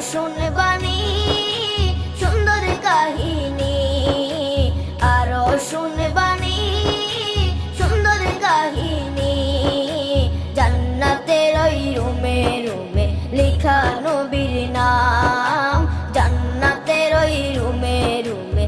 শুনবানি সুন্দর আরও কাহিনী। জান্নাতের ওই রুমে রুমে লেখা নবীর নাম। রুমে